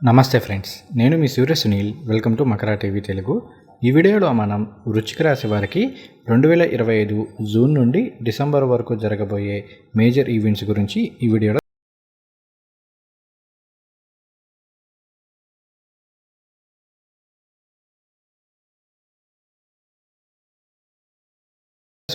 నమస్తే ఫ్రెండ్స్ నేను మీ Surya Sunil. Welcome to Makara TV Telugu. ఈ వీడియోలో మనం వృచ్చిక రాశి వారికి రెండు వేల ఇరవై ఐదు జూన్ నుండి డిసెంబర్ వరకు జరగబోయే మేజర్ ఈవెంట్స్ గురించి ఈ వీడియోలో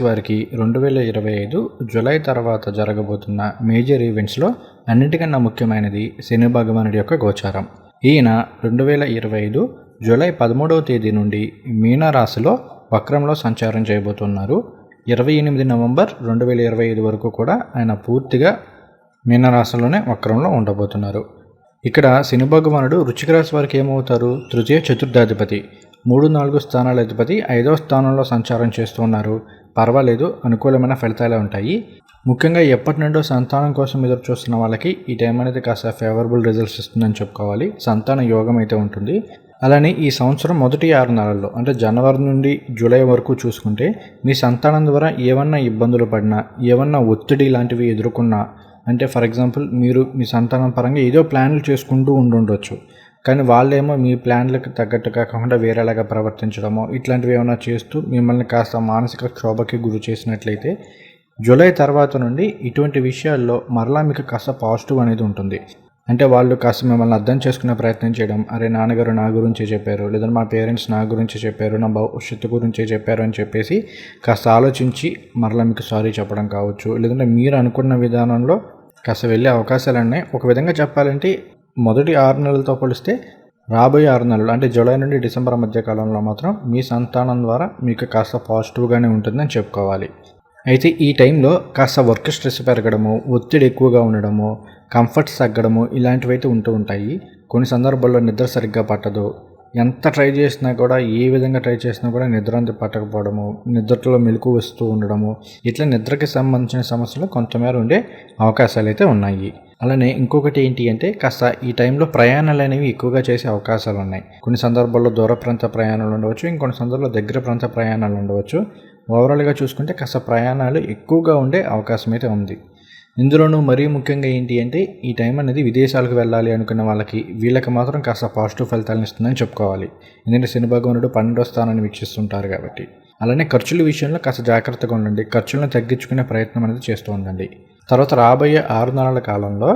వారికి రెండు వేల ఇరవై ఐదు జూలై తర్వాత జరగబోతున్న మేజర్ ఈవెంట్స్లో అన్నిటికన్నా ముఖ్యమైనది శని భగవానుడి యొక్క గోచారం. ఈయన రెండు వేల ఇరవై ఐదు జూలై పదమూడవ తేదీ నుండి మీనరాశిలో వక్రంలో సంచారం చేయబోతున్నారు. ఇరవై ఎనిమిది నవంబర్ రెండు వేల ఇరవై ఐదు వరకు కూడా ఆయన పూర్తిగా మీనరాశిలోనే వక్రంలో ఉండబోతున్నారు. ఇక్కడ శని భగవానుడు వృచ్చిక రాశి వారికి ఏమవుతారు? తృతీయ చతుర్థాధిపతి మూడు నాలుగు స్థానాల అధిపతి ఐదవ స్థానంలో సంచారం చేస్తున్నారు పర్వాలేదు అనుకూలమైన ఫలితాలే ఉంటాయి. ముఖ్యంగా ఎప్పటి నుండో సంతానం కోసం ఎదురు చూస్తున్న వాళ్ళకి ఈ టైం అనేది కాస్త ఫేవరబుల్ రిజల్ట్స్ ఇస్తుందని చెప్పుకోవాలి. సంతాన యోగం అయితే ఉంటుంది. అలానే ఈ సంవత్సరం మొదటి ఆరు నెలల్లో అంటే జనవరి నుండి జూలై వరకు చూసుకుంటే మీ సంతానం ద్వారా ఏమన్నా ఇబ్బందులు పడినా ఏమన్నా ఒత్తిడి లాంటివి ఎదుర్కొన్నా అంటే ఫర్ ఎగ్జాంపుల్ మీరు మీ సంతానం పరంగా ఏదో ప్లాన్లు చేసుకుంటూ ఉండుండొచ్చు. కానీ వాళ్ళేమో మీ ప్లాన్లకు తగ్గట్టు కాకుండా వేరేలాగా ప్రవర్తించడమో ఇట్లాంటివి ఏమైనా చేస్తూ మిమ్మల్ని కాస్త మానసిక క్షోభకి గురి చేసినట్లయితే జూలై తర్వాత నుండి ఇటువంటి విషయాల్లో మరలా మీకు కాస్త పాజిటివ్ అనేది ఉంటుంది. అంటే వాళ్ళు కాస్త మిమ్మల్ని అర్థం చేసుకునే ప్రయత్నం చేయడం అరే నాన్నగారు నా గురించి చెప్పారు లేదంటే మా పేరెంట్స్ నా గురించి చెప్పారు నా భవిష్యత్తు గురించి చెప్పారు అని చెప్పేసి కాస్త ఆలోచించి మరలా మీకు సారీ చెప్పడం కావచ్చు. లేదంటే మీరు అనుకున్న విధానంలో కాస్త వెళ్ళే అవకాశాలు ఉన్నాయి. ఒక విధంగా చెప్పాలంటే మొదటి ఆరు నెలలతో పోలిస్తే రాబోయే ఆరు నెలలు అంటే జూలై నుండి డిసెంబర్ మధ్య కాలంలో మాత్రం మీ సంతానం ద్వారా మీకు కాస్త పాజిటివ్గానే ఉంటుందని చెప్పుకోవాలి. అయితే ఈ టైంలో కాస్త వర్క్ స్ట్రెస్ పెరగడము ఒత్తిడి ఎక్కువగా ఉండడము కంఫర్ట్స్ తగ్గడము ఇలాంటివైతే ఉంటూ ఉంటాయి. కొన్ని సందర్భాల్లో నిద్ర సరిగ్గా పట్టదు ఎంత ట్రై చేసినా కూడా ఏ విధంగా ట్రై చేసినా కూడా నిద్ర అంత పట్టకపోవడము నిద్రలో మెలకు వస్తూ ఉండడము ఇట్లా నిద్రకి సంబంధించిన సమస్యలు కొంతమేర ఉండే అవకాశాలు అయితే ఉన్నాయి. అలానే ఇంకొకటి ఏంటి అంటే కాస్త ఈ టైంలో ప్రయాణాలు అనేవి ఎక్కువగా చేసే అవకాశాలు ఉన్నాయి. కొన్ని సందర్భాల్లో దూర ప్రాంత ప్రయాణాలు ఉండవచ్చు ఇంకొన్ని సందర్భాల్లో దగ్గర ప్రాంత ప్రయాణాలు ఉండవచ్చు. ఓవరాల్గా చూసుకుంటే కాస్త ప్రయాణాలు ఎక్కువగా ఉండే అవకాశం అయితే ఉంది. ఇందులోనూ మరీ ముఖ్యంగా ఏంటి అంటే ఈ టైం అనేది విదేశాలకు వెళ్ళాలి అనుకున్న వాళ్ళకి వీళ్ళకి మాత్రం కాస్త పాజిటివ్ ఫలితాలను ఇస్తుందని చెప్పుకోవాలి. ఎందుకంటే శని భగవానుడు పన్నెండో స్థానాన్ని వీక్షిస్తుంటారు కాబట్టి. అలానే ఖర్చుల విషయంలో కాస్త జాగ్రత్తగా ఉండండి. ఖర్చులను తగ్గించుకునే ప్రయత్నం అనేది చేస్తూ ఉండండి. తర్వాత రాబోయే ఆరు నెలల కాలంలో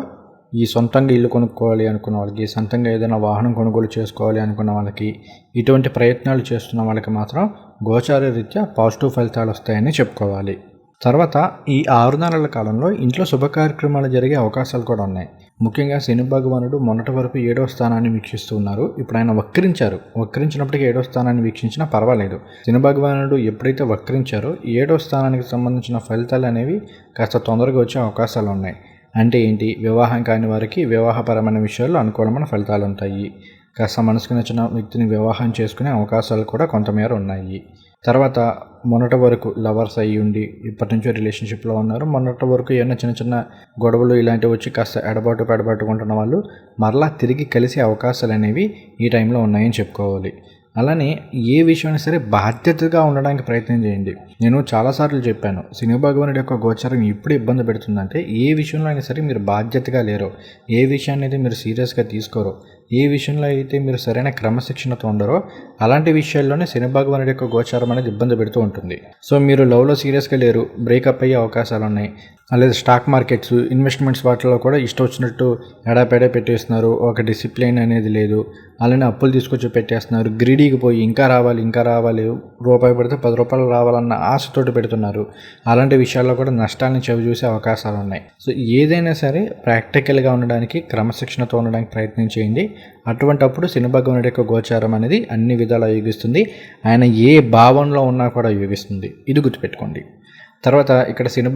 ఈ సొంతంగా ఇల్లు కొనుక్కోవాలి అనుకున్న వాళ్ళకి సొంతంగా ఏదైనా వాహనం కొనుగోలు చేసుకోవాలి అనుకున్న వాళ్ళకి ఇటువంటి ప్రయత్నాలు చేస్తున్న వాళ్ళకి మాత్రం గోచార రీత్యా పాజిటివ్ ఫలితాలు వస్తాయని చెప్పుకోవాలి. తర్వాత ఈ ఆరు నెలల కాలంలో ఇంట్లో శుభ కార్యక్రమాలు జరిగే అవకాశాలు కూడా ఉన్నాయి. ముఖ్యంగా శని భగవానుడు మొన్నటి వరకు ఏడవ స్థానాన్ని వీక్షిస్తూ ఉన్నారు. ఇప్పుడు ఆయన వక్రించారు. వక్రించినప్పటికీ ఏడవ స్థానాన్ని వీక్షించినా పర్వాలేదు. శని భగవానుడు ఎప్పుడైతే వక్రించారో ఏడవ స్థానానికి సంబంధించిన ఫలితాలు అనేవి కాస్త తొందరగా వచ్చే అవకాశాలు ఉన్నాయి. అంటే ఏంటి? వివాహం కాని వారికి వివాహపరమైన విషయాల్లో అనుకూలమైన ఫలితాలు ఉంటాయి. కాస్త మనసుకు నచ్చిన వ్యక్తిని వివాహం చేసుకునే అవకాశాలు కూడా కొంతమేర ఉన్నాయి. తర్వాత మొన్నటి వరకు లవర్స్ అయ్యి ఉండి ఇప్పటి నుంచో రిలేషన్షిప్లో ఉన్నారు. మొన్నటి వరకు ఏమైనా చిన్న చిన్న గొడవలు ఇలాంటివి వచ్చి కాస్త ఎడబాటు పెడబాటుకుంటున్న వాళ్ళు మరలా తిరిగి కలిసే అవకాశాలు అనేవి ఈ టైంలో ఉన్నాయని చెప్పుకోవాలి. అలానే ఏ విషయమైనా సరే బాధ్యతగా ఉండడానికి ప్రయత్నం చేయండి. నేను చాలాసార్లు చెప్పాను సినీ భగవానుడి యొక్క గోచారం ఎప్పుడు ఇబ్బంది పెడుతుందంటే ఏ విషయంలో అయినా సరే మీరు బాధ్యతగా లేరు ఏ విషయాన్ని అయితే మీరు సీరియస్గా తీసుకోరు ఏ విషయంలో అయితే మీరు సరైన క్రమశిక్షణతో ఉండరో అలాంటి విషయాల్లోనే శని భగవానుడి యొక్క గోచారం అనేది ఇబ్బంది పెడుతూ ఉంటుంది. సో మీరు లవ్లో సీరియస్గా లేరు బ్రేకప్ అయ్యే అవకాశాలు ఉన్నాయి. లేదా స్టాక్ మార్కెట్స్ ఇన్వెస్ట్మెంట్స్ వాటిలో కూడా ఇష్టం వచ్చినట్టు ఎడాపెడా పెట్టేస్తున్నారు. ఒక డిసిప్లిన్ అనేది లేదు. అలానే అప్పులు తీసుకొచ్చి పెట్టేస్తున్నారు. గ్రీడీకి పోయి ఇంకా రావాలి ఇంకా రావాలి రూపాయి పడితే పది రూపాయలు రావాలన్న ఆశతోటి పెడుతున్నారు. అలాంటి విషయాల్లో కూడా నష్టాన్ని చవి చూసే అవకాశాలు ఉన్నాయి. సో ఏదైనా సరే ప్రాక్టికల్గా ఉండడానికి క్రమశిక్షణతో ఉండడానికి ప్రయత్నం చేయండి. అటువంటప్పుడు సినిమా భగవానుడి యొక్క గోచారం అనేది అన్ని విధాలా యోగిస్తుంది. ఆయన ఏ భావంలో ఉన్నా కూడా యోగిస్తుంది. ఇది గుర్తుపెట్టుకోండి. తర్వాత ఇక్కడ శని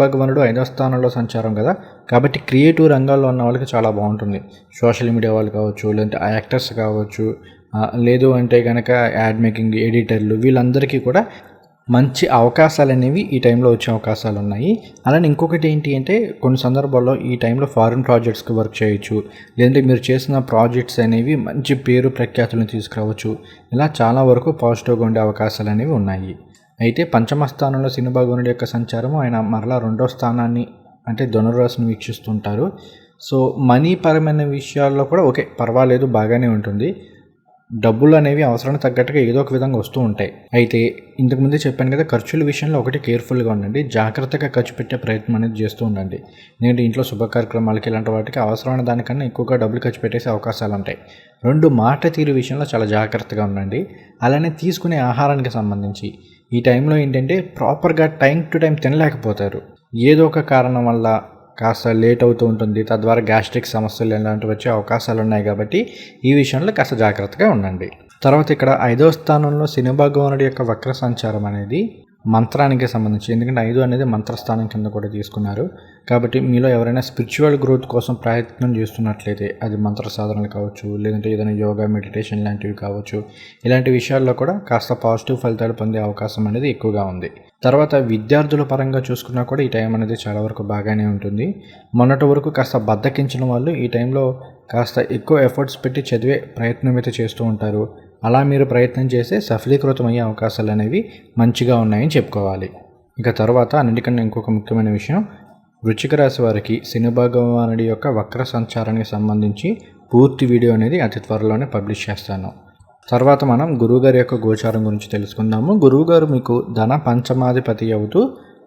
ఐదో స్థానంలో సంచారం కదా. కాబట్టి క్రియేటివ్ రంగాల్లో ఉన్న వాళ్ళకి చాలా బాగుంటుంది. సోషల్ మీడియా వాళ్ళు కావచ్చు లేదంటే యాక్టర్స్ కావచ్చు లేదు అంటే కనుక యాడ్ మేకింగ్ ఎడిటర్లు వీళ్ళందరికీ కూడా మంచి అవకాశాలు అనేవి ఈ టైంలో వచ్చే అవకాశాలు ఉన్నాయి. అలానే ఇంకొకటి ఏంటి అంటే కొన్ని సందర్భాల్లో ఈ టైంలో ఫారిన్ ప్రాజెక్ట్స్కి వర్క్ చేయొచ్చు లేదంటే మీరు చేసిన ప్రాజెక్ట్స్ అనేవి మంచి పేరు ప్రఖ్యాతులను తీసుకురావచ్చు. ఇలా చాలా వరకు పాజిటివ్గా ఉండే అవకాశాలు అనేవి ఉన్నాయి. అయితే పంచమ స్థానంలో శని యొక్క సంచారం ఆయన మరలా రెండో స్థానాన్ని అంటే ధనురాశిని వీక్షిస్తుంటారు. సో మనీ పరమైన విషయాల్లో కూడా ఓకే పర్వాలేదు బాగానే ఉంటుంది. డబ్బులు అనేవి అవసరానికి తగ్గట్టుగా ఏదో ఒక విధంగా వస్తూ ఉంటాయి. అయితే ఇంతకుముందే చెప్పాను కదా ఖర్చుల విషయంలో ఒకటి కేర్ఫుల్గా ఉండండి జాగ్రత్తగా ఖర్చు పెట్టే ప్రయత్నం అనేది చేస్తూ ఉండండి. ఎందుకంటే ఇంట్లో శుభ కార్యక్రమాలకి ఇలాంటి వాటికి అవసరమైన దానికన్నా ఎక్కువగా డబ్బులు ఖర్చు పెట్టేసే అవకాశాలు ఉంటాయి. రెండు మాట తీరు విషయంలో చాలా జాగ్రత్తగా ఉండండి. అలానే తీసుకునే ఆహారానికి సంబంధించి. ఈ టైంలో ఏంటంటే ప్రాపర్గా టైం టు టైం తినలేకపోతారు. ఏదో ఒక కారణం వల్ల కాస్త లేట్ అవుతూ ఉంటుంది. తద్వారా గ్యాస్ట్రిక్ సమస్యలు ఇలాంటివి వచ్చే అవకాశాలు ఉన్నాయి కాబట్టి ఈ విషయంలో కాస్త జాగ్రత్తగా ఉండండి. తర్వాత ఇక్కడ ఐదవ స్థానంలో సినిమా గోనుడి యొక్క వక్ర సంచారం అనేది మంత్రానికి సంబంధించి. ఎందుకంటే ఐదు అనేది మంత్రస్థానం కింద కూడా తీసుకున్నారు. కాబట్టి మీలో ఎవరైనా స్పిరిచువల్ గ్రోత్ కోసం ప్రయత్నం చేస్తున్నట్లయితే అది మంత్ర సాధనలు కావచ్చు లేదంటే ఏదైనా యోగా మెడిటేషన్ లాంటివి కావచ్చు ఇలాంటి విషయాల్లో కూడా కాస్త పాజిటివ్ ఫలితాలు పొందే అవకాశం అనేది ఎక్కువగా ఉంది. తర్వాత విద్యార్థుల పరంగా చూసుకున్నా కూడా ఈ టైం అనేది చాలా వరకు బాగానే ఉంటుంది. మొన్నటి వరకు కాస్త బద్దకించిన వాళ్ళు ఈ టైంలో కాస్త ఎక్కువ ఎఫర్ట్స్ పెట్టి చదివే ప్రయత్నం అయితే చేస్తూ ఉంటారు. అలా మీరు ప్రయత్నం చేస్తే సఫలీకృతం అయ్యే అవకాశాలు అనేవి మంచిగా ఉన్నాయని చెప్పుకోవాలి. ఇక తర్వాత అన్నిటికన్నా ఇంకొక ముఖ్యమైన విషయం వృచ్చిక రాశి వారికి శని భగవానుడి యొక్క వక్ర సంచారానికి సంబంధించి పూర్తి వీడియో అనేది అతి త్వరలోనే పబ్లిష్ చేస్తాను. తర్వాత మనం గురువుగారి యొక్క గోచారం గురించి తెలుసుకుందాము. గురువుగారు మీకు ధన పంచమాధిపతి అవుతూ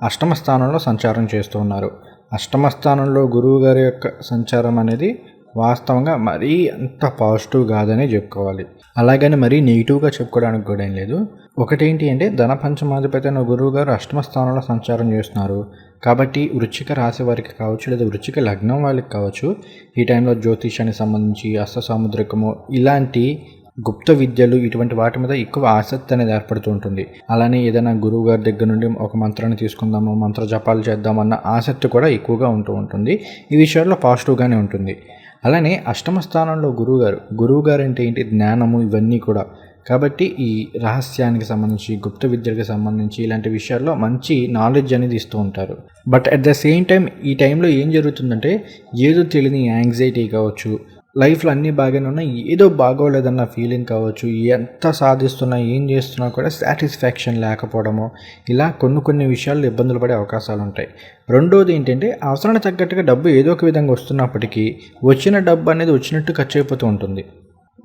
అష్టమ స్థానంలో సంచారం చేస్తూ ఉన్నారు. అష్టమ స్థానంలో గురువు గారి యొక్క సంచారం అనేది వాస్తవంగా మరీ అంత పాజిటివ్ కాదనే చెప్పుకోవాలి. అలాగని మరీ నెగిటివ్గా చెప్పుకోవడానికి కూడా ఏం లేదు. ఒకటేంటి అంటే ధన పంచమాధిపతి అయిన గురువు గారు అష్టమ స్థానంలో సంచారం చేస్తున్నారు. కాబట్టి వృచ్చిక రాశి వారికి కావచ్చు లేదా వృచ్చిక లగ్నం వాళ్ళకి కావచ్చు ఈ టైంలో జ్యోతిషానికి సంబంధించి అస్త సాముద్రికము ఇలాంటి గుప్త విద్యలు ఇటువంటి వాటి మీద ఎక్కువ ఆసక్తి అనేది ఏర్పడుతూ ఉంటుంది. అలానే ఏదైనా గురువు గారి దగ్గర నుండి ఒక మంత్రాన్ని తీసుకుందాము మంత్ర జపాలు చేద్దామన్న ఆసక్తి కూడా ఎక్కువగా ఉంటూ ఉంటుంది. ఈ విషయాల్లో పాజిటివ్గానే ఉంటుంది. అలానే అష్టమ స్థానంలో గురువుగారు. గురువుగారు అంటే ఏంటి? జ్ఞానము ఇవన్నీ కూడా. కాబట్టి ఈ రహస్యానికి సంబంధించి గుప్త విద్యలకు సంబంధించి ఇలాంటి విషయాల్లో మంచి నాలెడ్జ్ అనేది ఇస్తూ ఉంటారు. But at the same time ఈ టైంలో ఏం జరుగుతుందంటే ఏదో తెలియని యాంగ్జైటీ కావచ్చు లైఫ్లో అన్నీ బాగానే ఉన్నాయి. ఏదో బాగోలేదన్న ఫీలింగ్ కావచ్చు ఎంత సాధిస్తున్నా ఏం చేస్తున్నా కూడా సాటిస్ఫాక్షన్ లేకపోవడము ఇలా కొన్ని కొన్ని విషయాల్లో ఇబ్బందులు పడే అవకాశాలు ఉంటాయి. రెండోది ఏంటంటే అవసరానికి తగ్గట్టుగా డబ్బు ఏదో ఒక విధంగా వస్తున్నప్పటికీ వచ్చిన డబ్బు అనేది వచ్చినట్టు ఖర్చు అయిపోతూ ఉంటుంది.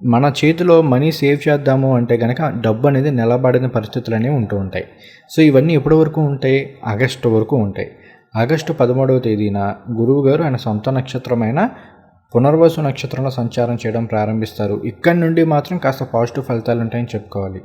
మన చేతిలో మనీ సేవ్ చేద్దాము అంటే కనుక డబ్బు అనేది నిలబడిన పరిస్థితులు అనేవి ఉంటూ ఉంటాయి. సో ఇవన్నీ ఎప్పటి వరకు ఉంటాయి? ఆగస్టు వరకు ఉంటాయి. ఆగస్టు పదమూడవ తేదీన గురువు గారు ఆయన సొంత నక్షత్రమైన పునర్వసు నక్షత్రంలో సంచారం చేయడం ప్రారంభిస్తారు. ఇక్కడి నుండి మాత్రం కాస్త పాజిటివ్ ఫలితాలు ఉంటాయని చెప్పుకోవాలి.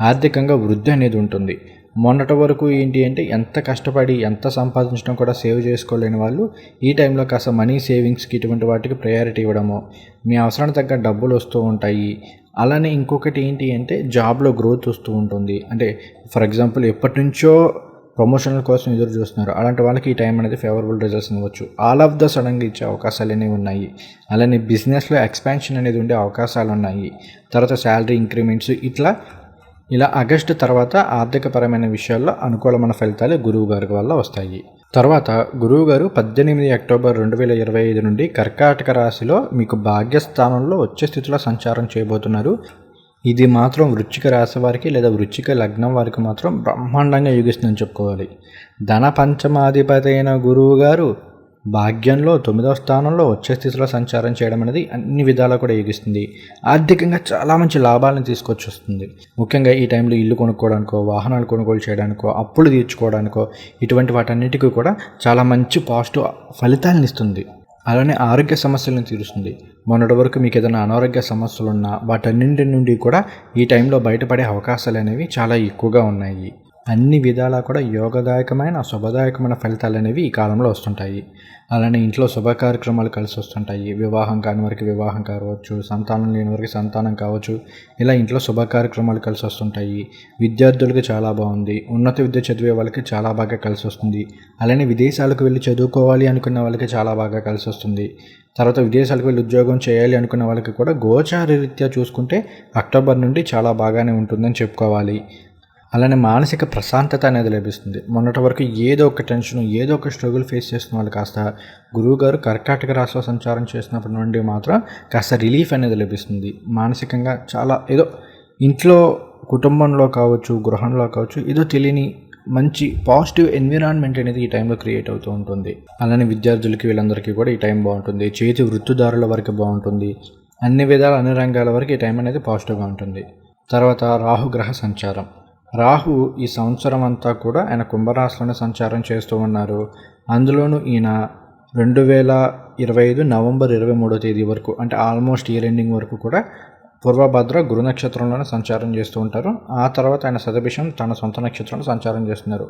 ఆర్థికంగా వృద్ధి అనేది ఉంటుంది. మొన్నటి వరకు ఏంటి అంటే ఎంత కష్టపడి ఎంత సంపాదించడం కూడా సేవ్ చేసుకోలేని వాళ్ళు ఈ టైంలో కాస్త మనీ సేవింగ్స్కి ఇటువంటి వాటికి ప్రయారిటీ ఇవ్వడము మీ అవసరానికి తగ్గ డబ్బులు వస్తూ ఉంటాయి. అలానే ఇంకొకటి ఏంటి అంటే జాబ్లో గ్రోత్ వస్తూ ఉంటుంది. అంటే ఫర్ ఎగ్జాంపుల్ ఎప్పటి నుంచో ప్రమోషన్ల కోసం ఎదురు చూస్తున్నారు. అలాంటి వాళ్ళకి ఈ టైం అనేది ఫేవరబుల్ రిజల్ట్స్ ఇవ్వచ్చు. ఆల్ ఆఫ్ ద సడన్గా ఇచ్చే అవకాశాలు అనేవి ఉన్నాయి. అలానే బిజినెస్లో ఎక్స్పాన్షన్ అనేది ఉండే అవకాశాలు ఉన్నాయి. తర్వాత శాలరీ ఇంక్రిమెంట్స్ ఇట్లా ఇలా ఆగస్టు తర్వాత ఆర్థికపరమైన విషయాల్లో అనుకూలమైన ఫలితాలు గురువు గారి వల్ల వస్తాయి. తర్వాత గురువు గారు పద్దెనిమిది అక్టోబర్ రెండు వేల ఇరవై ఐదు నుండి కర్కాటక రాశిలో మీకు భాగ్యస్థానంలో వచ్చే స్థితిలో సంచారం చేయబోతున్నారు. ఇది మాత్రం వృచ్చిక రాశి వారికి లేదా వృచ్చిక లగ్నం వారికి మాత్రం బ్రహ్మాండంగా యోగిస్తుందని చెప్పుకోవాలి. ధన పంచమాధిపతి అయిన గురువు గారు భాగ్యంలో తొమ్మిదవ స్థానంలో వచ్చే స్థితిలో సంచారం చేయడం అనేది అన్ని విధాలా కూడా యోగిస్తుంది. ఆర్థికంగా చాలా మంచి లాభాలను తీసుకొచ్చి వస్తుంది. ముఖ్యంగా ఈ టైంలో ఇల్లు కొనుక్కోవడానికో వాహనాలు కొనుగోలు చేయడానికో అప్పులు తీర్చుకోవడానికో ఇటువంటి వాటన్నిటికీ కూడా చాలా మంచి పాజిటివ్ ఫలితాలను ఇస్తుంది. అలానే ఆరోగ్య సమస్యలను తీరుస్తుంది. మొన్నటి వరకు మీకు ఏదైనా అనారోగ్య సమస్యలు ఉన్నా వాటన్నింటి నుండి కూడా ఈ టైంలో బయటపడే అవకాశాలు అనేవి చాలా ఎక్కువగా ఉన్నాయి. అన్ని విధాలా కూడా యోగదాయకమైన శుభదాయకమైన ఫలితాలు అనేవి ఈ కాలంలో వస్తుంటాయి. అలానే ఇంట్లో శుభ కార్యక్రమాలు కలిసి వస్తుంటాయి. వివాహం కాని వారికి వివాహం కావచ్చు సంతానం లేని వారికి సంతానం కావచ్చు ఇలా ఇంట్లో శుభ కార్యక్రమాలు కలిసి వస్తుంటాయి. విద్యార్థులకు చాలా బాగుంది. ఉన్నత విద్య చదివే వాళ్ళకి చాలా బాగా కలిసి వస్తుంది. అలానే విదేశాలకు వెళ్ళి చదువుకోవాలి అనుకున్న వాళ్ళకి చాలా బాగా కలిసి వస్తుంది. తర్వాత విదేశాలకు వెళ్ళి ఉద్యోగం చేయాలి అనుకున్న వాళ్ళకి కూడా గోచార రీత్యా చూసుకుంటే అక్టోబర్ నుండి చాలా బాగానే ఉంటుందని చెప్పుకోవాలి. అలానే మానసిక ప్రశాంతత అనేది లభిస్తుంది. మొన్నటి వరకు ఏదో ఒక టెన్షన్ ఏదో ఒక స్ట్రగుల్ ఫేస్ చేస్తున్న వాళ్ళు కాస్త గురువుగారు కర్కాటక రాశిలో సంచారం చేసినప్పటి నుండి మాత్రం కాస్త రిలీఫ్ అనేది లభిస్తుంది. మానసికంగా చాలా ఏదో ఇంట్లో కుటుంబంలో కావచ్చు గృహంలో కావచ్చు ఏదో తెలియని మంచి పాజిటివ్ ఎన్విరాన్మెంట్ అనేది ఈ టైంలో క్రియేట్ అవుతూ ఉంటుంది. అలానే విద్యార్థులకి వీళ్ళందరికీ కూడా ఈ టైం బాగుంటుంది. చేతి వృత్తిదారుల వరకు బాగుంటుంది. అన్ని విధాల అన్ని రంగాల వరకు ఈ టైం అనేది పాజిటివ్గా ఉంటుంది. తర్వాత రాహుగ్రహ సంచారం. రాహు ఈ సంవత్సరం అంతా కూడా ఆయన కుంభరాశిలోనే సంచారం చేస్తూ ఉన్నారు. అందులోనూ ఈయన రెండు వేల ఇరవై ఐదు నవంబర్ ఇరవై మూడో తేదీ వరకు అంటే ఆల్మోస్ట్ ఇయర్ ఎండింగ్ వరకు కూడా పూర్వభద్ర గురు నక్షత్రంలోనే సంచారం చేస్తూ ఉంటారు. ఆ తర్వాత ఆయన సతభిషం తన సొంత నక్షత్రంలో సంచారం చేస్తున్నారు.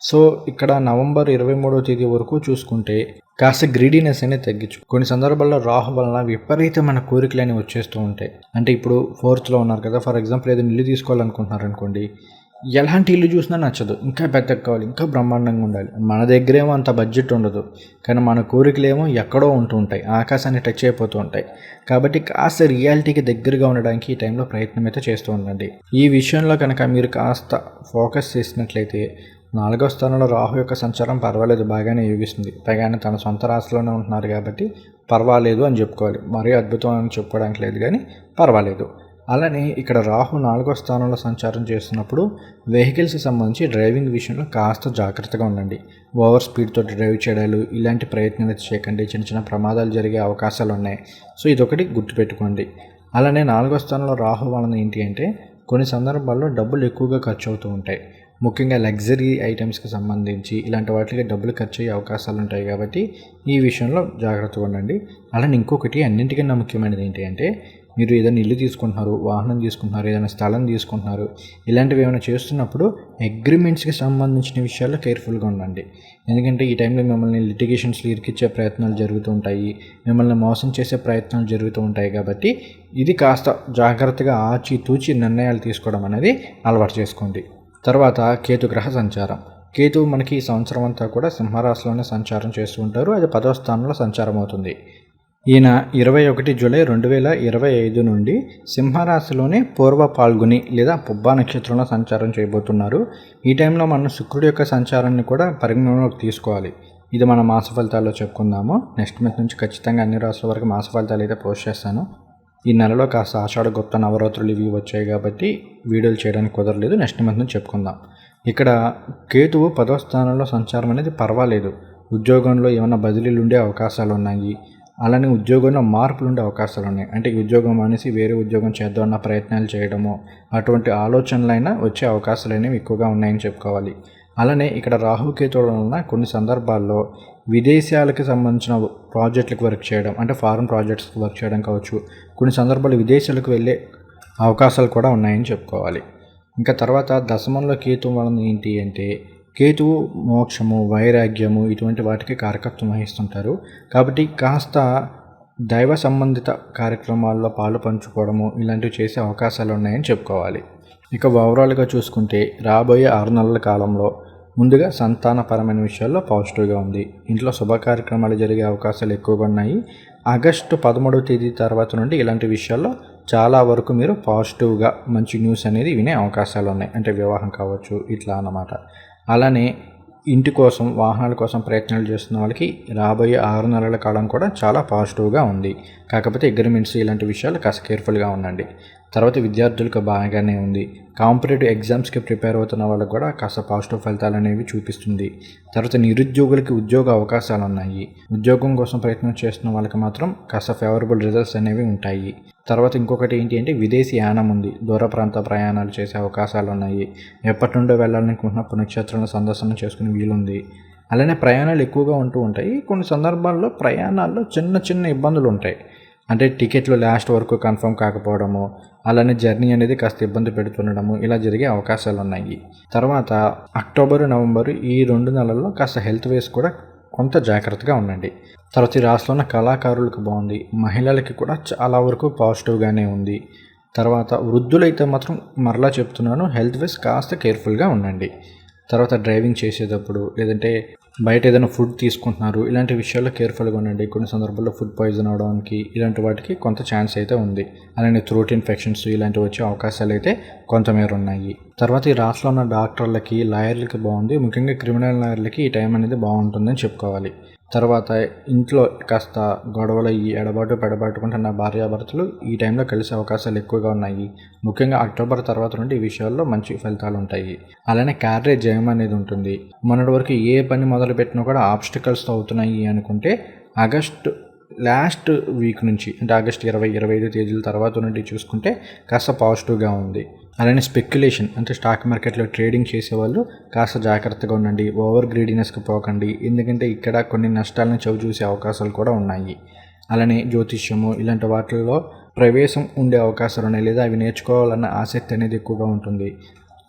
సో ఇక్కడ నవంబర్ ఇరవై మూడో తేదీ వరకు చూసుకుంటే కాస్త గ్రీడీనెస్ అనేది తగ్గించు కొన్ని సందర్భాల్లో రాహు వలన విపరీతమైన కోరికలు అనేవి వచ్చేస్తూ ఉంటాయి. అంటే ఇప్పుడు ఫోర్త్లో ఉన్నారు కదా ఫర్ ఎగ్జాంపుల్ ఏదైనా ఇల్లు తీసుకోవాలనుకుంటున్నారు అనుకోండి ఎలాంటి ఇల్లు చూసినా నచ్చదు. ఇంకా పెద్దగా కావాలి ఇంకా బ్రహ్మాండంగా ఉండాలి. మన దగ్గరేమో అంత బడ్జెట్ ఉండదు. కానీ మన కోరికలేమో ఎక్కడో ఉంటూ ఉంటాయి. ఆకాశాన్ని టచ్ అయిపోతూ ఉంటాయి. కాబట్టి కాస్త రియాలిటీకి దగ్గరగా ఉండడానికి ఈ టైంలో ప్రయత్నం అయితే చేస్తూ ఉండండి. ఈ విషయంలో కనుక మీరు కాస్త ఫోకస్ చేసినట్లయితే నాలుగో స్థానంలో రాహు యొక్క సంచారం పర్వాలేదు. బాగానే యోగిస్తుంది. పైగా తన సొంత రాశిలోనే ఉంటున్నారు కాబట్టి పర్వాలేదు అని చెప్పుకోవాలి. మరీ అద్భుతం అని చెప్పుకోవడానికి లేదు కానీ పర్వాలేదు. అలానే ఇక్కడ రాహు నాలుగో స్థానంలో సంచారం చేస్తున్నప్పుడు వెహికల్స్కి సంబంధించి డ్రైవింగ్ విషయంలో కాస్త జాగ్రత్తగా ఉండండి. ఓవర్ స్పీడ్తో డ్రైవ్ చేయడాలు ఇలాంటి ప్రయత్నాలు చేయకండి. చిన్న చిన్న ప్రమాదాలు జరిగే అవకాశాలు ఉన్నాయి. సో ఇదొకటి గుర్తుపెట్టుకోండి. అలానే నాలుగో స్థానంలో రాహు వలన ఏంటి అంటే కొన్ని సందర్భాల్లో డబ్బులు ఎక్కువగా ఖర్చు అవుతూ ఉంటాయి. ముఖ్యంగా లగ్జరీ ఐటమ్స్కి సంబంధించి ఇలాంటి వాటికి డబ్బులు ఖర్చు అయ్యే అవకాశాలు ఉంటాయి కాబట్టి ఈ విషయంలో జాగ్రత్తగా ఉండండి. అలానే ఇంకొకటి అన్నింటికన్నా ముఖ్యమైనది ఏంటి అంటే మీరు ఏదైనా ఇల్లు తీసుకుంటున్నారు వాహనం తీసుకుంటున్నారు ఏదైనా స్థలం తీసుకుంటున్నారు ఇలాంటివి ఏమైనా చేస్తున్నప్పుడు అగ్రిమెంట్స్కి సంబంధించిన విషయాల్లో కేర్ఫుల్గా ఉండండి. ఎందుకంటే ఈ టైంలో మిమ్మల్ని లిటిగేషన్స్లో ఇరికిచ్చే ప్రయత్నాలు జరుగుతూ ఉంటాయి మిమ్మల్ని మోసం చేసే ప్రయత్నాలు జరుగుతూ ఉంటాయి కాబట్టి ఇది కాస్త జాగ్రత్తగా ఆచి తూచి నిర్ణయాలు తీసుకోవడం అనేది అలవాటు చేసుకోండి. తర్వాత కేతుగ్రహ సంచారం. కేతువు మనకి ఈ సంవత్సరం అంతా కూడా సింహరాశిలోనే సంచారం చేస్తూ ఉంటారు అది పదవ స్థానంలో సంచారం అవుతుంది. ఈయన ఇరవై ఒకటి జూలై రెండు వేల ఇరవై ఐదు నుండి సింహరాశిలోనే పూర్వ పాల్గొని లేదా పుబ్బా నక్షత్రంలో సంచారం చేయబోతున్నారు. ఈ టైంలో మనం శుక్రుడి యొక్క సంచారాన్ని కూడా పరిగణనలోకి తీసుకోవాలి. ఇది మన మాస ఫలితాల్లో చెప్పుకుందాము. నెక్స్ట్ మంత్ నుంచి ఖచ్చితంగా అన్ని రాష్ట్రాల వరకు మాస ఫలితాలు అయితే పోస్ట్ చేస్తాను. ఈ నెలలో కాస్త ఆషాఢ గుప్త నవరాత్రులు ఇవి వచ్చాయి కాబట్టి వీడియోలు చేయడానికి కుదరలేదు. నెక్స్ట్ మంత్ నుంచి చెప్పుకుందాం. ఇక్కడ కేతువు పదవ స్థానంలో సంచారం అనేది పర్వాలేదు. ఉద్యోగంలో ఏమైనా బదిలీలు ఉండే అవకాశాలు ఉన్నాయి. అలానే ఉద్యోగంలో మార్పులు ఉండే అవకాశాలు ఉన్నాయి అంటే ఈ ఉద్యోగం అనేసి వేరే ఉద్యోగం చేద్దామన్న ప్రయత్నాలు చేయడము అటువంటి ఆలోచనలైనా వచ్చే అవకాశాలు అనేవి ఎక్కువగా ఉన్నాయని చెప్పుకోవాలి. అలానే ఇక్కడ రాహుకేతువుల వలన కొన్ని సందర్భాల్లో విదేశాలకు సంబంధించిన ప్రాజెక్టులకు వర్క్ చేయడం అంటే ఫారెన్ ప్రాజెక్ట్స్కి వర్క్ చేయడం కావచ్చు కొన్ని సందర్భాలు విదేశాలకు వెళ్ళే అవకాశాలు కూడా ఉన్నాయని చెప్పుకోవాలి. ఇంకా తర్వాత దశమంలో కేతు వలన ఏంటి అంటే కేతువు మోక్షము వైరాగ్యము ఇటువంటి వాటికి కారకత్వం వహిస్తుంటారు. కాబట్టి కాస్త దైవ సంబంధిత కార్యక్రమాల్లో పాలు పంచుకోవడము ఇలాంటివి చేసే అవకాశాలు ఉన్నాయని చెప్పుకోవాలి. ఇక ఓవరాల్గా చూసుకుంటే రాబోయే ఆరు నెలల కాలంలో ముందుగా సంతానపరమైన విషయాల్లో పాజిటివ్గా ఉంది. ఇంట్లో శుభ కార్యక్రమాలు జరిగే అవకాశాలు ఎక్కువగా ఉన్నాయి. ఆగస్టు పదమూడవ తేదీ తర్వాత నుండి ఇలాంటి విషయాల్లో చాలా వరకు మీరు పాజిటివ్గా మంచి న్యూస్ అనేది వినే అవకాశాలు ఉన్నాయి. అంటే వివాహం కావచ్చు ఇట్లా అన్నమాట. అలానే ఇంటి కోసం వాహనాల కోసం ప్రయత్నాలు చేస్తున్న వాళ్ళకి రాబోయే ఆరు నెలల కాలం కూడా చాలా పాజిటివ్గా ఉంది. కాకపోతే అగ్రిమెంట్స్ ఇలాంటి విషయాలు కాస్త కేర్ఫుల్గా ఉండండి. తర్వాత విద్యార్థులకు బాగానే ఉంది. కాంపిటేటివ్ ఎగ్జామ్స్కి ప్రిపేర్ అవుతున్న వాళ్ళకి కూడా కాస్త పాజిటివ్ ఫలితాలు అనేవి చూపిస్తుంది. తర్వాత నిరుద్యోగులకి ఉద్యోగ అవకాశాలు ఉన్నాయి. ఉద్యోగం కోసం ప్రయత్నం చేస్తున్న వాళ్ళకి మాత్రం కాస్త ఫేవరబుల్ రిజల్ట్స్ అనేవి ఉంటాయి. తర్వాత ఇంకొకటి ఏంటి అంటే విదేశీ యానం ఉంది. దూర ప్రాంత ప్రయాణాలు చేసే అవకాశాలు ఉన్నాయి. ఎప్పటి నుండో వెళ్ళాలనుకుంటున్న పుణ్యక్షేత్రాలను సందర్శన చేసుకునే వీలుంది. అలానే ప్రయాణాలు ఎక్కువగా ఉంటూ ఉంటాయి. కొన్ని సందర్భాల్లో ప్రయాణాల్లో చిన్న చిన్న ఇబ్బందులు ఉంటాయి. అంటే టికెట్లు లాస్ట్ వరకు కన్ఫర్మ్ కాకపోవడము అలానే జర్నీ అనేది కాస్త ఇబ్బంది పెడుతుండడము ఇలా జరిగే అవకాశాలు ఉన్నాయి. తర్వాత అక్టోబర్ నవంబర్ ఈ రెండు నెలల్లో కాస్త హెల్త్ వేస్ కూడా కొంత జాగ్రత్తగా ఉండండి. తర్వాత ఈ రాష్ట్రంలో ఉన్న కళాకారులకు బాగుంది. మహిళలకి కూడా చాలా వరకు పాజిటివ్గానే ఉంది. తర్వాత వృద్ధులైతే మాత్రం మరలా చెప్తున్నాను హెల్త్ వైస్ కాస్త కేర్ఫుల్గా ఉండండి. తర్వాత డ్రైవింగ్ చేసేటప్పుడు లేదంటే బయట ఏదైనా ఫుడ్ తీసుకుంటున్నారు ఇలాంటి విషయాల్లో కేర్ఫుల్గా ఉండండి. కొన్ని సందర్భాల్లో ఫుడ్ పాయిజన్ అవడానికి ఇలాంటి వాటికి కొంత ఛాన్స్ అయితే ఉంది. అలానే థ్రోట్ ఇన్ఫెక్షన్స్ ఇలాంటివి వచ్చే అవకాశాలు అయితే కొంతమేర ఉన్నాయి. తర్వాత ఈ రాష్ట్రంలో ఉన్న డాక్టర్లకి లాయర్లకి బాగుంది. ముఖ్యంగా క్రిమినల్ లాయర్లకి ఈ టైం అనేది బాగుంటుందని చెప్పుకోవాలి. తర్వాత ఇంట్లో కాస్త గొడవలు అయ్యి ఎడబాటు పెడబాటుకుంటున్న భార్యాభర్తలు ఈ టైంలో కలిసే అవకాశాలు ఎక్కువగా ఉన్నాయి. ముఖ్యంగా అక్టోబర్ తర్వాత నుండి ఈ విషయాల్లో మంచి ఫలితాలు ఉంటాయి అలానే క్యారేజ్ జయం అనేది ఉంటుంది. మొన్నటి వరకు ఏ పని మొదలు పెట్టినా కూడా ఆబ్స్టికల్స్తో అవుతున్నాయి అనుకుంటే ఆగస్టు లాస్ట్ వీక్ నుంచి అంటే ఆగస్ట్ ఇరవై ఇరవై ఐదు తేదీల తర్వాత నుండి చూసుకుంటే కాస్త పాజిటివ్గా ఉంది. అలానే స్పెక్యులేషన్ అంటే స్టాక్ మార్కెట్లో ట్రేడింగ్ చేసేవాళ్ళు కాస్త జాగ్రత్తగా ఉండండి ఓవర్ గ్రీడినెస్కి పోకండి. ఎందుకంటే ఇక్కడ కొన్ని నష్టాలను చవి చూసే అవకాశాలు కూడా ఉన్నాయి. అలానే జ్యోతిష్యము ఇలాంటి వాటిల్లో ప్రవేశం ఉండే అవకాశాలు ఉన్నాయి. లేదా అవి నేర్చుకోవాలన్న ఆసక్తి అనేది ఎక్కువగా ఉంటుంది.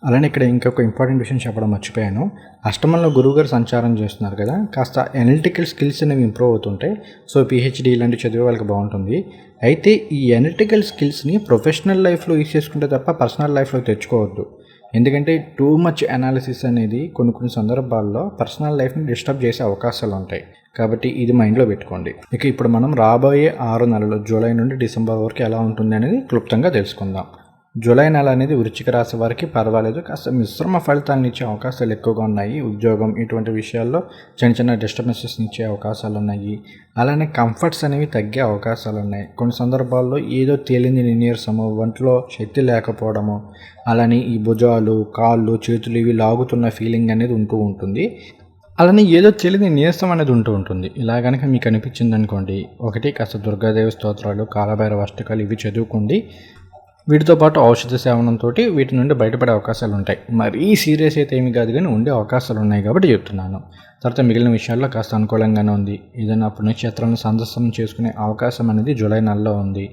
అలానే ఇక్కడ ఇంకొక ఇంపార్టెంట్ విషయం చెప్పడం మర్చిపోయాను. అష్టమంలో గురువుగారు సంచారం చేస్తున్నారు కదా కాస్త ఎనలిటికల్ స్కిల్స్ అనేవి ఇంప్రూవ్ అవుతుంటాయి సో పిహెచ్డి ఇలాంటి చదివే వాళ్ళకి బాగుంటుంది. అయితే ఈ ఎనలిటికల్ స్కిల్స్ని ప్రొఫెషనల్ లైఫ్లో యూస్ చేసుకుంటే తప్ప పర్సనల్ లైఫ్లో తెచ్చుకోవద్దు. ఎందుకంటే టూ మచ్ అనాలిసిస్ అనేది కొన్ని కొన్ని సందర్భాల్లో పర్సనల్ లైఫ్ని డిస్టర్బ్ చేసే అవకాశాలు ఉంటాయి. కాబట్టి ఇది మైండ్లో పెట్టుకోండి. ఇక ఇప్పుడు మనం రాబోయే ఆరు నెలలు జూలై నుండి డిసెంబర్ వరకు ఎలా ఉంటుంది అనేది క్లుప్తంగా తెలుసుకుందాం. జూలై నెల అనేది వృచ్చిక రాశి వారికి పర్వాలేదు. కాస్త మిశ్రమ ఫలితాలను ఇచ్చే అవకాశాలు ఎక్కువగా ఉన్నాయి. ఉద్యోగం ఇటువంటి విషయాల్లో చిన్న చిన్న డిస్టర్బెన్సెస్ ఇచ్చే అవకాశాలు ఉన్నాయి. అలానే కంఫర్ట్స్ అనేవి తగ్గే అవకాశాలు ఉన్నాయి. కొన్ని సందర్భాల్లో ఏదో తేలింది నీరసము ఒంట్లో శక్తి లేకపోవడము అలానే ఈ భుజాలు కాళ్ళు చేతులు ఇవి లాగుతున్న ఫీలింగ్ అనేది ఉంటూ ఉంటుంది. అలానే ఏదో తెలియని నీరసం అనేది ఉంటూ ఉంటుంది. ఇలా కనుక మీకు అనిపించింది అనుకోండి ఒకటి కాస్త దుర్గాదేవి స్తోత్రాలు కాలభైరవ అష్టకాలు ఇవి చదువుకోండి. వీటితో పాటు ఔషధ సేవనంతో వీటి నుండి బయటపడే అవకాశాలు ఉంటాయి మరీ సీరియస్ అయితే ఏమి కాదు కానీ ఉండే అవకాశాలు ఉన్నాయి కాబట్టి చెప్తున్నాను. తర్వాత మిగిలిన విషయాల్లో కాస్త అనుకూలంగానే ఉంది. ఏదైనా పుణ్యక్షేత్రాలను సందర్శనం చేసుకునే అవకాశం అనేది జూలై నెలలో ఉంది.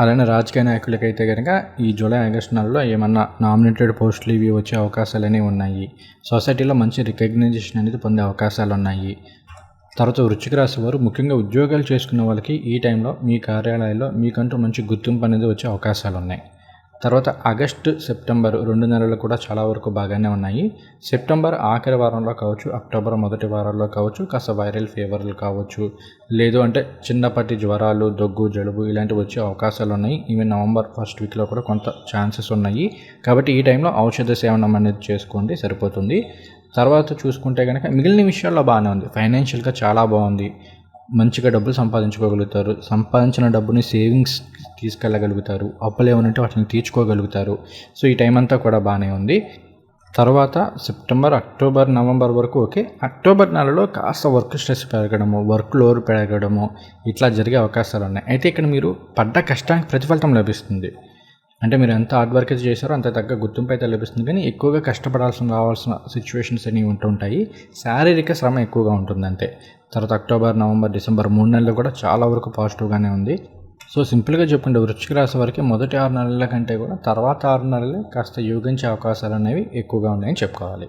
అలానే రాజకీయ నాయకులకైతే కనుక ఈ జూలై ఆగస్టు నెలలో ఏమన్నా నామినేటెడ్ పోస్టులు ఇవి వచ్చే అవకాశాలు అనేవి ఉన్నాయి. సొసైటీలో మంచి రికగ్నైజేషన్ అనేది పొందే అవకాశాలు ఉన్నాయి తర్వాత వృచ్చిక రాశి వారు ముఖ్యంగా ఉద్యోగాలు చేసుకున్న వాళ్ళకి ఈ టైంలో మీ కార్యాలయాల్లో మీకంటూ మంచి గుర్తింపు అనేది వచ్చే అవకాశాలు ఉన్నాయి. తర్వాత ఆగస్టు సెప్టెంబర్ రెండు నెలలు కూడా చాలా వరకు బాగానే ఉన్నాయి. సెప్టెంబర్ ఆఖరి వారంలో కావచ్చు అక్టోబర్ మొదటి వారంలో కావచ్చు కాస్త వైరల్ ఫీవర్లు కావచ్చు లేదు అంటే చిన్నపాటి జ్వరాలు దగ్గు జలుబు ఇలాంటివి వచ్చే అవకాశాలు ఉన్నాయి. ఈవెన్ నవంబర్ ఫస్ట్ వీక్లో కూడా కొంత ఛాన్సెస్ ఉన్నాయి. కాబట్టి ఈ టైంలో ఔషధ సేవనం అనేది చేసుకోండి సరిపోతుంది. తర్వాత చూసుకుంటే కనుక మిగిలిన విషయాల్లో బాగానే ఉంది. ఫైనాన్షియల్గా చాలా బాగుంది. మంచిగా డబ్బులు సంపాదించుకోగలుగుతారు. సంపాదించిన డబ్బుని సేవింగ్స్ తీసుకెళ్ళగలుగుతారు. అప్పులు ఏమనంటే వాటిని తీర్చుకోగలుగుతారు. సో ఈ టైం అంతా కూడా బాగానే ఉంది. తర్వాత సెప్టెంబర్ అక్టోబర్ నవంబర్ వరకు ఓకే. అక్టోబర్ నెలలో కాస్త వర్క్ స్ట్రెస్ పెరగడము వర్క్ లోడ్ పెరగడము ఇట్లా జరిగే అవకాశాలు ఉన్నాయి. అయితే ఇక్కడ మీరు పడ్డ కష్టానికి ప్రతిఫలితం లభిస్తుంది. అంటే మీరు ఎంత హార్డ్ వర్క్ అయితే చేశారో అంత తగ్గ గుర్తింపు అయితే లభిస్తుంది. కానీ ఎక్కువగా కష్టపడాల్సిన రావాల్సిన సిచ్యువేషన్స్ అనేవి ఉంటుంటాయి శారీరక శ్రమ ఎక్కువగా ఉంటుంది అంతే. తర్వాత అక్టోబర్ నవంబర్ డిసెంబర్ మూడు నెలలు కూడా చాలా వరకు పాజిటివ్గానే ఉంది. సో సింపుల్గా చెప్పుకుంటే వృశ్చిక రాశి వరకు మొదటి ఆరు నెలల కంటే కూడా తర్వాత ఆరు నెలలే కాస్త యోగించే అవకాశాలు అనేవి ఎక్కువగా ఉన్నాయని చెప్పుకోవాలి.